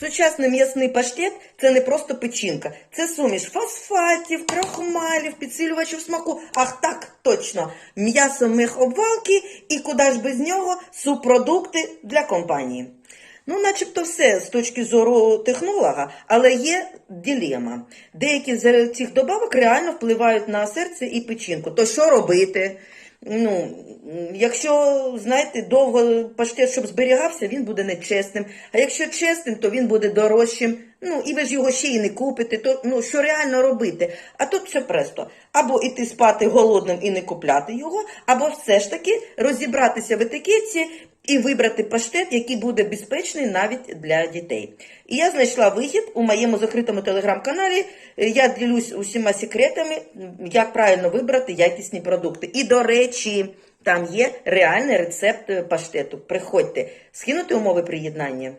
Сучасний м'ясний паштет це не просто печінка, це суміш фосфатів, крахмалів, підсилювачів смаку. Ах так, точно, м'ясо мехобвалки і куди ж без нього субпродукти для компанії. Ну, начебто все з точки зору технолога, але є дилема. Деякі з цих добавок реально впливають на серце і печінку. То що робити? Ну, якщо, знаєте, довго паштет, щоб зберігався, він буде нечесним. А якщо чесним, то він буде дорожчим. Ну, і ви ж його ще й не купите, то ну, що реально робити? А тут все просто. Або йти спати голодним і не купляти його, або все ж таки розібратися в етикетці і вибрати паштет, який буде безпечний навіть для дітей. І я знайшла вихід у моєму закритому телеграм-каналі. Е, Я ділюсь усіма секретами, як правильно вибрати якісні продукти. І, до речі, там є реальний рецепт е, паштету. Приходьте, скинути умови приєднання.